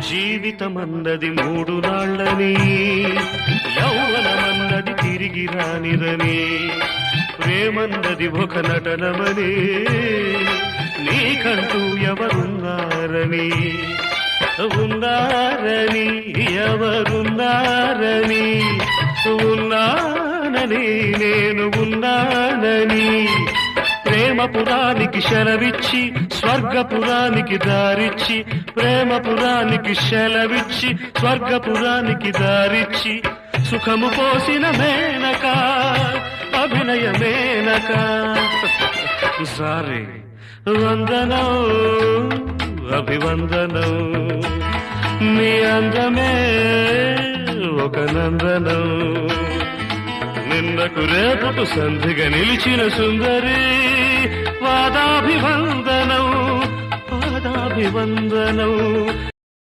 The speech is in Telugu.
జీవితమన్నది మూడు నాళ్ళని యౌవనమన్నది తిరిగి రానిదని. ప్రేమన్నది ఒక నటనమని. నీకంటూ ఎవరున్నారని. ఉన్నారని ఎవరున్నారని. ఉన్నానని నేను ఉన్నానని. ప్రేమపురానికి శలవిచ్చి స్వర్గపురానికి దారిచ్చి ప్రేమపురానికి శలవిచ్చి స్వర్గపురానికి దారిచ్చి సుఖము పోసిన మేనక అభినయ మేనక. సారీ. వందనం అభివందనం నీ అందమే ఒక నందనం. నిన్నకు రేపటి సంధిగా నిలిచిన సుందరి வந்தனோ